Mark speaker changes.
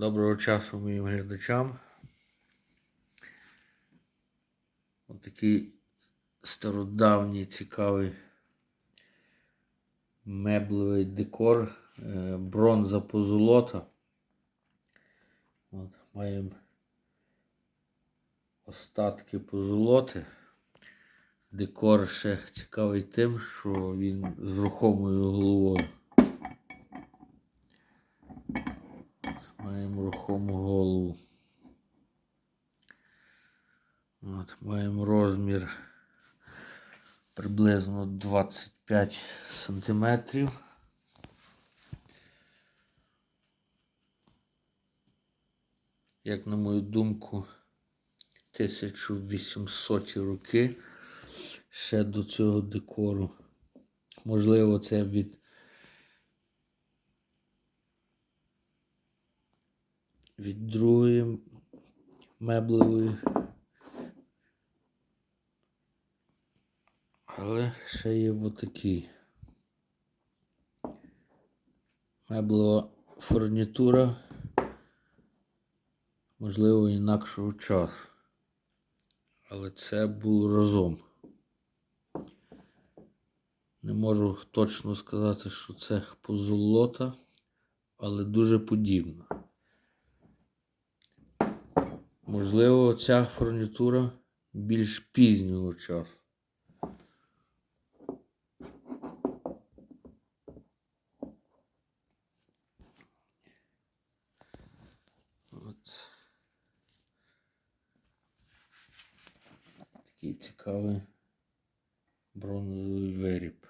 Speaker 1: Доброго часу моїм глядачам. Отакий стародавній цікавий меблевий декор, е, бронза позолота. От, маємо остатки позолоти. Декор ще цікавий тим, що він з рухомою головою. Маємо рухому голову. От, маємо розмір приблизно 25 сантиметрів. Як на мою думку, 1800 роки ще до цього декору. Можливо, це від від другої меблевої. Але ще є отакий. Меблева фурнітура, можливо, інакшого часу. Але це було разом. Не можу точно сказати, що це позолота, але дуже подібно. Можливо, ця фурнітура більш пізнього часу. Такий цікавий бронзовий виріб.